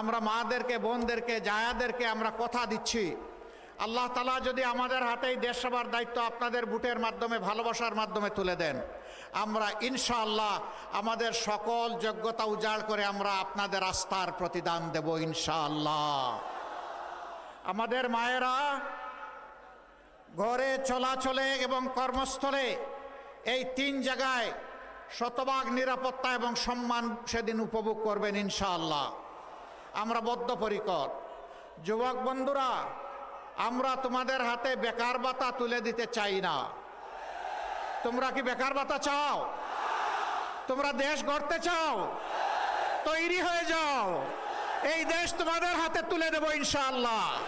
আমরা মাদেরকে, বোনদেরকে, জায়াদেরকে আমরা কথা দিচ্ছি। আল্লাহ তালা যদি আমাদের হাতেই দেশ সেবার দায়িত্ব আপনাদের বুটের মাধ্যমে, ভালোবাসার মাধ্যমে তুলে দেন, আমরা ইনশাআল্লাহ আমাদের সকল যোগ্যতা উজাড় করে আমরা আপনাদের আস্থার প্রতিদান দেব ইনশাআল্লাহ। আমাদের মায়েরা ঘরে, চলাচলে এবং কর্মস্থলে এই তিন জায়গায় শতভাগ নিরাপত্তা এবং সম্মান সেদিন উপভোগ করবেন ইনশাআল্লাহ। আমরা বদ্ধপরিকর যুবক বন্ধুরা, আমরা তোমাদের হাতে বেকার ভাতা তুলে দিতে চাই না। তোমরা কি বেকার ভাতা চাও? তোমরা দেশ গড়তে চাও? তৈরি হয়ে যাও। এই দেশ তোমাদের হাতে তুলে দেব ইনশাআল্লাহ।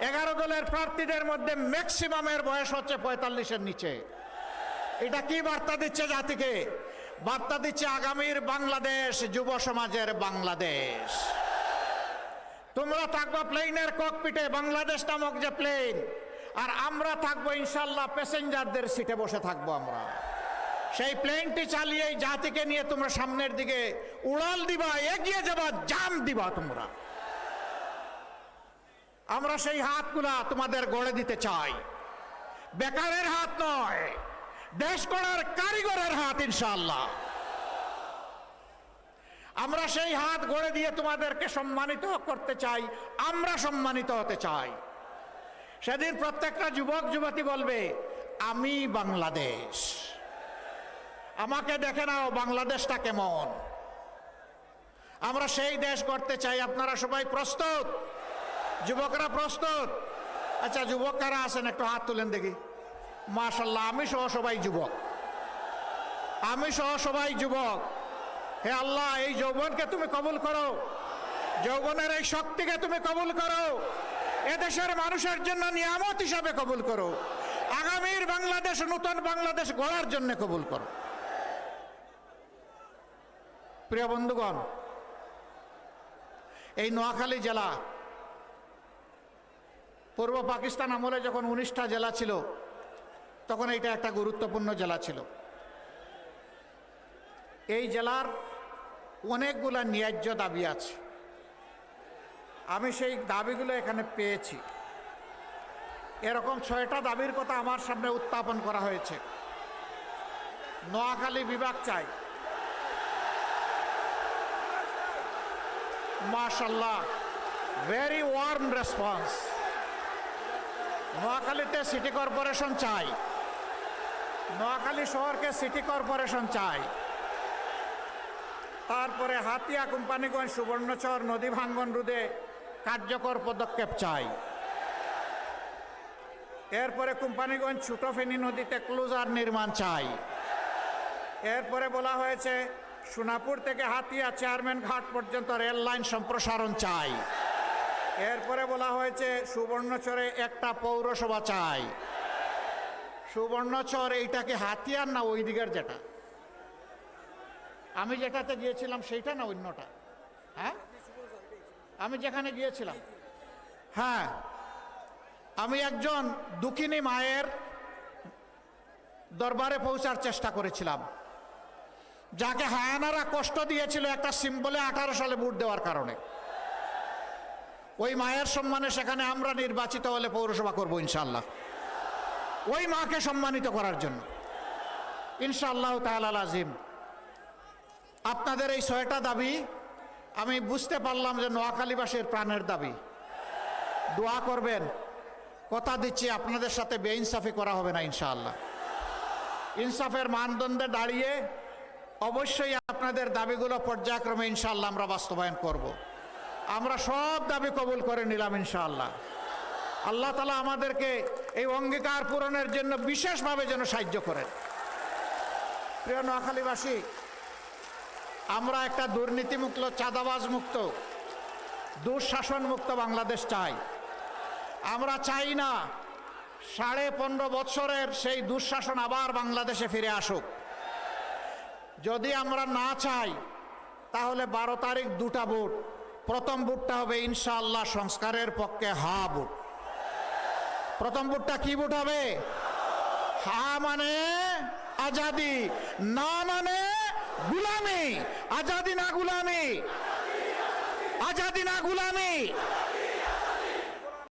এগারো দলের প্রার্থীদের মধ্যে ম্যাক্সিমামের বয়স হচ্ছে পঁয়তাল্লিশের নিচে। এটা কি বার্তা দিচ্ছে জাতিকে? বার্তা দিচ্ছে আগামীর বাংলাদেশ, যুব সমাজের বাংলাদেশ। তোমরা থাকবা প্লেনের ককপিটে বাংলাদেশ নামক যে প্লেন আর আমরা থাকব ইনশাল্লাহ প্যাসেঞ্জারদের সিটে বসে থাকব আমরা। সেই প্লেনটি চালিয়ে জাতিকে নিয়ে তোমরা সামনের দিকে উড়াল দিবা, এগিয়ে যাবা জাম দিবা তোমরা। আমরা সেই হাতগুলা তোমাদের গড়ে দিতে চাই। বেকারের হাত নয়, দেশ গড়ার কারিগরের হাত। ইনশাল্লাহ আমরা সেই হাত গড়ে দিয়ে তোমাদেরকে সম্মানিত করতে চাই, আমরা সম্মানিত হতে চাই। সেদিন প্রত্যেকটা যুবক, যুবতী বলবে, আমি বাংলাদেশ। আমাকে দেখে নাও বাংলাদেশটা কেমন। আমরা সেই দেশ গড়তে চাই, আপনারা সবাই প্রস্তুত? যুবকরা প্রস্তুত? আচ্ছা যুবক কারা আছেন? একটু হাত তুলেন দেখি। মাশাল্লাহ আমি সহ সবাই যুবক। আমি সহ সবাই যুবক। হে আল্লাহ, এই যৌবনকে তুমি কবুল করো। যৌবনের এই শক্তিকে তুমি কবুল করো। এদেশের মানুষের জন্য নিয়ামত হিসাবে কবুল করো। আগামীর বাংলাদেশ, নতুন বাংলাদেশ গড়ার জন্য কবুল করো। প্রিয় বন্ধুগণ, এই নোয়াখালী জেলা, পূর্ব পাকিস্তান আমলে যখন উনিশটা জেলা ছিল, তখন এটা একটা গুরুত্বপূর্ণ জেলা ছিল। এই জেলার অনেকগুলো ন্যায্য দাবি আছে। আমি সেই দাবিগুলো এখানে পেয়েছি। এরকম ছয়টা দাবির কথা আমার সামনে উত্থাপন করা হয়েছে। নোয়াখালী বিভাগ চাই। মাশাল্লাহ ভেরি ওয়ার্ম রেসপন্স নোয়াখালীতে সিটি কর্পোরেশন চাই। নোয়াখালী শহরকে সিটি কর্পোরেশন চাই। তারপরে হাতিয়া কোম্পানিগঞ্জ সুবর্ণচর নদী ভাঙ্গন রোধে কার্যকর পদক্ষেপ চাই। এরপরে কোম্পানিগঞ্জ ছোটফেনী নদীতে ক্লোজার নির্মাণ চাই। এরপরে বলা হয়েছে, সোনাপুর থেকে হাতিয়া চেয়ারম্যান ঘাট পর্যন্ত রেল লাইন সম্প্রসারণ চাই। এরপরে বলা হয়েছে, সুবর্ণচরে একটা পৌরসভা চাই। সুবর্ণচর এইটাকে হাতিয়ার না ওই দিকের যেটা? আমি যেটাতে গিয়েছিলাম সেইটা না অন্যটা? হ্যাঁ? আমি যেখানে গিয়েছিলাম। হ্যাঁ আমি একজন দুঃখিনী মায়ের দরবারে পৌঁছার চেষ্টা করেছিলাম। যাকে হায়ানারা কষ্ট দিয়েছিল একটা সিম্বলে আঠারো সালে ভোট দেওয়ার কারণে। ওই মায়ের সম্মানে সেখানে আমরা নির্বাচিত হলে পৌরসভা করব ইনশাল্লাহ ওই মাকে সম্মানিত করার জন্য। ইনশাআল্লাহ তাআলা আজিম। আপনাদের এই ছয়টা দাবি আমি বুঝতে পারলাম যে নোয়াখালীবাসীর প্রাণের দাবি। দোয়া করবেন, কথা দিচ্ছি, আপনাদের সাথে বেইনসাফি করা হবে না ইনশাআল্লাহ। ইনসাফের মানদণ্ডে দাঁড়িয়ে অবশ্যই আপনাদের দাবিগুলো পর্যায়ক্রমে ইনশাআল্লাহ আমরা বাস্তবায়ন করব। আমরা সব দাবি কবুল করে নিলাম ইনশাআল্লাহ। আল্লাহ তালা আমাদেরকে এই অঙ্গীকার পূরণের জন্য বিশেষভাবে যেন সাহায্য করেন। প্রিয় নোয়াখালীবাসী আমরা একটা দুর্নীতিমুক্ত চাঁদাবাজ মুক্ত দুঃশাসন মুক্ত বাংলাদেশ চাই। আমরা চাই না সাড়ে পনেরো বৎসরের সেই দুঃশাসন আবার বাংলাদেশে ফিরে আসুক। যদি আমরা না চাই, তাহলে বারো তারিখ দুটা ভোট। প্রথম ভোটটা হবে ইনশাআল্লাহ সংস্কারের পক্ষে হা ভোট। প্রথম ভোটটা কি ভোট হবে? হা মানে আজাদি, না মানে গুলামি আজাদি না গুলামি। আজাদি না গুলামি।